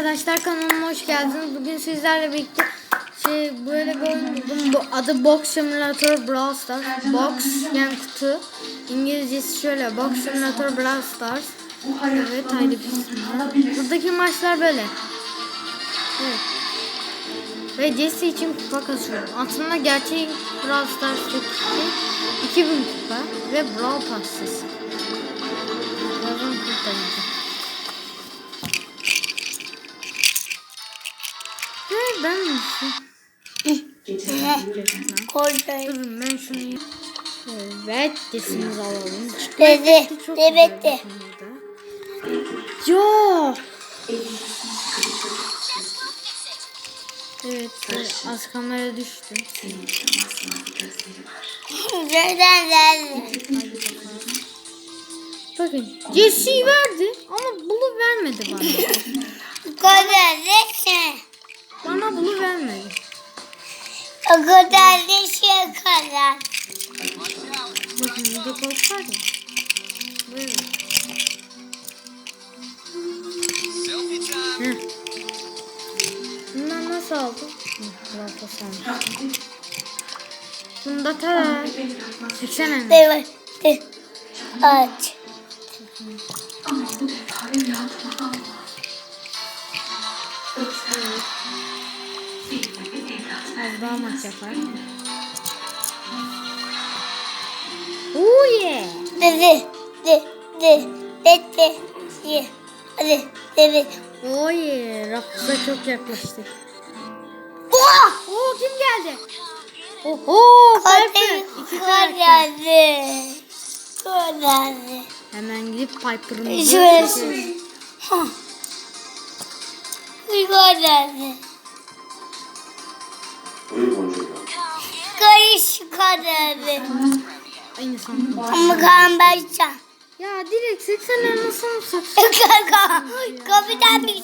Arkadaşlar kanalıma hoş geldiniz. Bugün sizlerle birlikte şey böyle bir oyun. Bu adı Box Simulator Brawl Stars. Box yani kutu. İngilizcesi şöyle Box Simulator Brawl Stars. Evet haydi bismillah. Buradaki maçlar böyle. Evet. Ve Jesse için kupa kasıyorum. Aslında gerçek Brawl Stars'taki 2000 kupa ve Brawl Pass'ız. Ve ben Koydum. Durun ben şunu yiyeyim. Evet kesimizi alalım. Dedi. Evet de. burada. Yo. Evet az kamera düştü. Bakın Jesse'yi verdi ama Blue vermedi bana. Koydum. Vermedi. O kadar ne şey kadar. Bakın burada kod var ya. Buyurun. Heh. Bundan nasıl aldım? Hı, Rafa sandım. Bunda ta 80 elma. Evet. de- Aç. Az daha maç yapar. Oh yeah. Dedi. De. De. De. De. Ye. Hadi. Evet. Oh yeah. Rafa çok yaklaştı. Oha! Oo kim geldi? Oho Piper. İki karakter. Koydum. Koydum. Hemen gidip Piper'ın Şurası. Ha. Koydum. Buyur boncuğum. Karış koydum. Aynı sandım. Ama kan başla. Ya direkt 80 elmasını. Kaka. Kapıdan bir